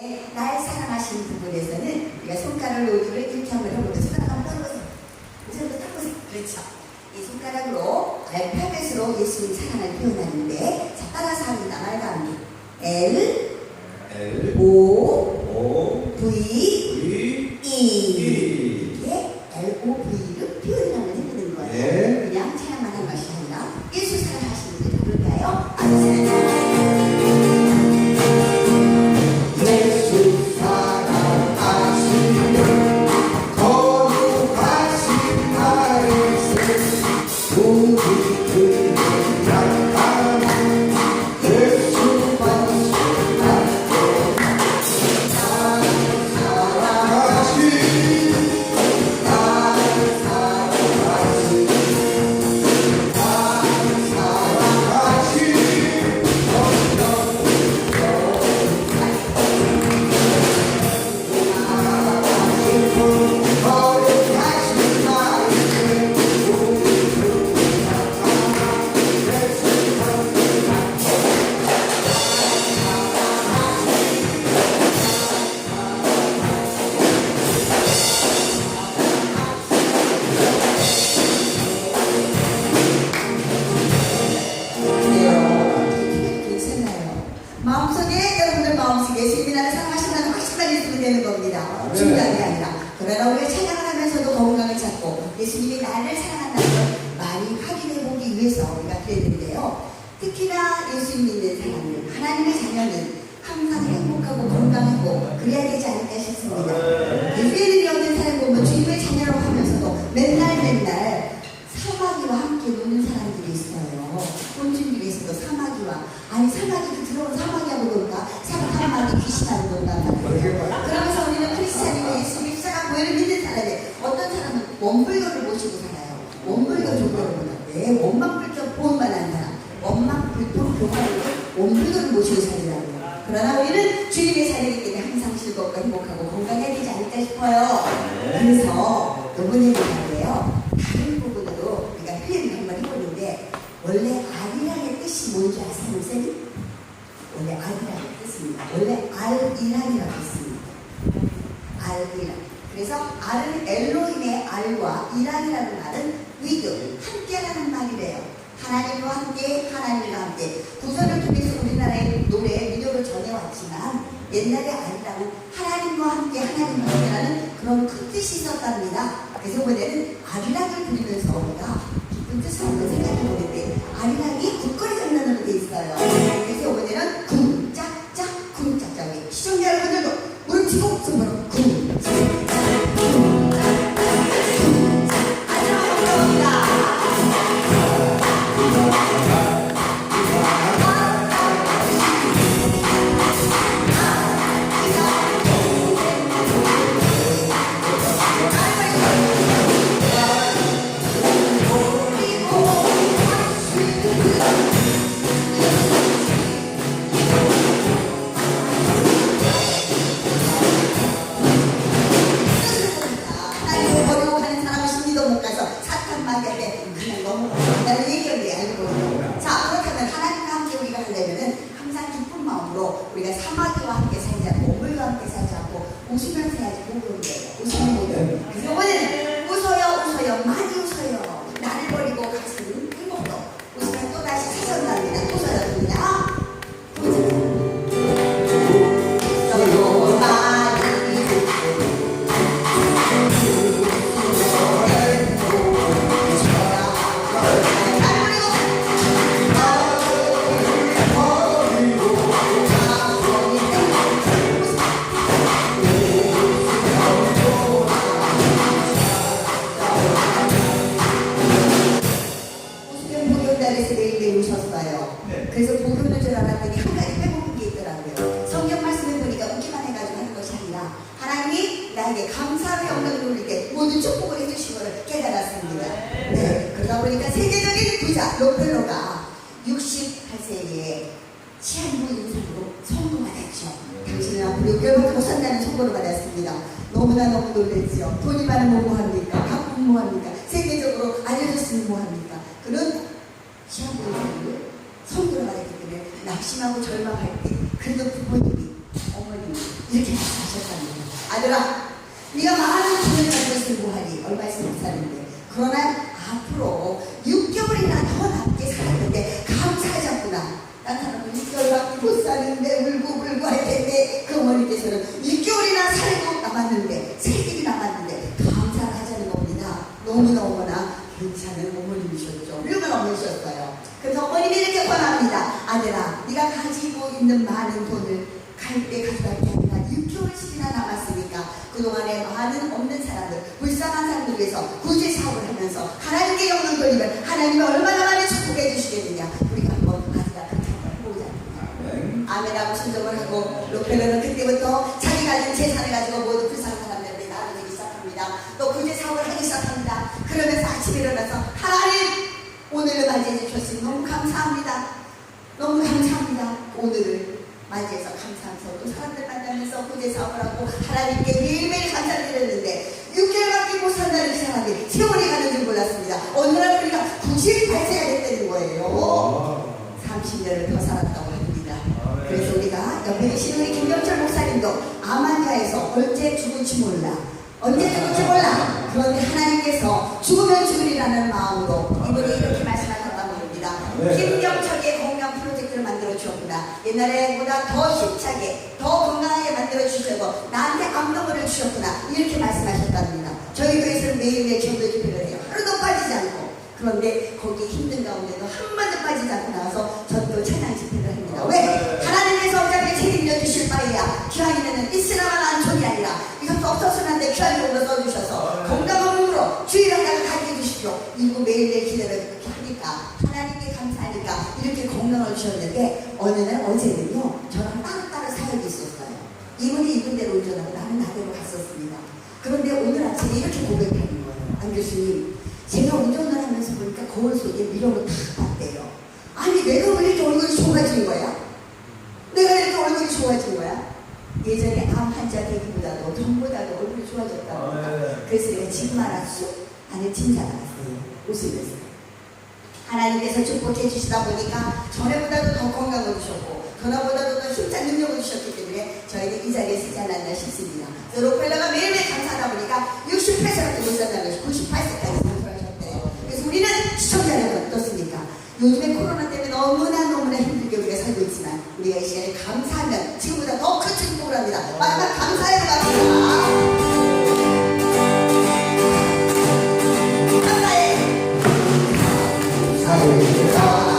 네, 날 사랑하시는 부분에서는 우리가 손가락 로드를 이렇게 한번 해보고 손가락 한번 떨어보세요. 이 정도 떨어보세요. 그렇죠. 이 손가락으로 알파벳으로 예수님 사랑을 표현하는데 자 따라서 합니다. 말감기 L L O O V 중요한 게 아니라. 그러나 우리가 찬양을 하면서도 건강을 찾고 예수님이 나를 사랑한다는 걸 많이 확인해 보기 위해서 우리가 그랬는데요. 특히나 예수님 믿는 사람은 하나님의 자녀는 항상 행복하고 건강하고 그래야 되지 않을까 싶습니다. 예수님이 없는 사람 보면 주님의 자녀라고 하면서도 맨날 맨날 사마귀와 함께 노는 사람들이 있어요. 본주님 위해서도 사마귀와 아니 사마귀도 들어온 사마귀하고 놀까? 사- 사마귀 귀신하고 놀까? 그러면서 우리는 크리스찬이고 예수 입사가 교회를 믿는 사람이 어떤 사람은 원불교를 모시고 살아요. 원불교 종교로보다 왜 원망불교 보험만한 사람 원망불교 교회를 원불교를 모시고 살더라고요. 그러나 우리는 주님의 자녀이기 때문에 항상 즐겁고 행복하고 건강해야 되지 않을까 싶어요. 그래서 이번에 보는데요. 다른 부분으로 우리가 표현을 한번 해보는데 원래 아리랑의 뜻이 뭔지 아세요, 선생님? 원래 알이라는 뜻입니다. 원래 알이란이라고 했습니다. 그래서 알은 엘로힘의 알과 이란이라는 말은 위드, 함께라는 말이래요. 하나님과 함께, 하나님과 함께. 구절을 통해서 우리나라의 노래, 민요를 전해왔지만 옛날에 알이란은 하나님과 함께, 하나님과 함께라는 그런 큰 뜻이 있었답니다. 그래서 이번에는 아리랑을 부리면서 우리가 깊은 뜻을 인상으로 성공하셨죠. 당신은 앞으로 6개월밖에 못 산다는 선고를 받았습니다. 너무나 너무 놀랬죠. 돈이 많으면 뭐합니까? 바쁘면 뭐합니까? 세계적으로 알려졌으면 뭐합니까? 그런 인상을 선고를 받았기 때문에 낙심하고 절망할 때 그래도 부모님이 어머님이 이렇게 말씀하셨답니다. 아들아, 6개월씩이나 남았으니까 그동안에 많은 없는 사람들, 불쌍한 사람들 위해서 구제 사업을 하면서 하나님께 영광 돌리면 하나님이 얼마나 많이 축복해 주시겠느냐. 우리가 한번 아들아 그렇게 한번. 아멘. 아멘하고 순종을 하고 로펠러는 그때부터 자기 가진 재산을 가지고 모두 불쌍한 사람들에게 나눠주기 시작합니다. 또 구제 사업을 하기 시작합니다. 그러면서 아침에 일어나서 하나님 오늘을 맞이해 감사합니다. 너무 감사합니다. 오늘을 맞이해서 감사하면서 또 사람들 구제 사업을 하고 하나님께 매일매일 감사를 드렸는데 6개월밖에 못 산다는 사람이 세월이 가는 줄 몰랐습니다. 어느 날 우리가 98세가 됐다는 거예요. 30년을 더 살았다고 합니다. 그래서 우리가 옆에 계신 우리 김경철 목사님도 아마니아에서 언제 죽을지 몰라. 언제 죽을지 몰라. 그런데 하나님께서 죽으면 죽으리라는 마음으로 이분이 이렇게 말씀하셨다고 합니다. 네. 김경철의 프로젝트를 만들어 주었구나. 옛날에보다 더 힘차게, 더 건강하게 만들어 주셔서 나한테 암동을 주셨구나. 이렇게 말씀하셨답니다. 저희 교회에서는 매일매일 전도 집회를 해요. 하루도 빠지지 않고. 그런데 거기 힘든 가운데도 한 번도 빠지지 않고 나와서 주셨는데 어느 날 어제는요 저랑 따로따로 사역이 있었어요. 이분이 이분 대로 운전하고 나는 나대로 갔었습니다. 그런데 오늘 아침에 이렇게 고백하는 거예요. 안 교수님 제가 운전을 하면서 보니까 거울 속에 미러로 다 봤대요. 아니 내가 왜 이렇게 얼굴이 좋아진 거야? 내가 이렇게 얼굴이 좋아진 거야? 예전에 암 환자 되기보다도 전보다도 얼굴이 좋아졌다고 아. 네. 그래서 내가 지금 알았어? 안에 진짜 알았어요. 웃으면서. 하나님께서 축복해 주시다 보니까 전에보다도 더 건강을 주셨고 전화보다도 더 힘찬 능력을 주셨기 때문에 저희는 이 자리에 서지 않았나 싶습니다. 로펠러가 매일매일 감사하다 보니까 60회밖에 못 산다는 것이 98세까지 선포하셨대요. 그래서 우리는 시청자 여러분 어떻습니까? 요즘에 코로나 Hallelujah.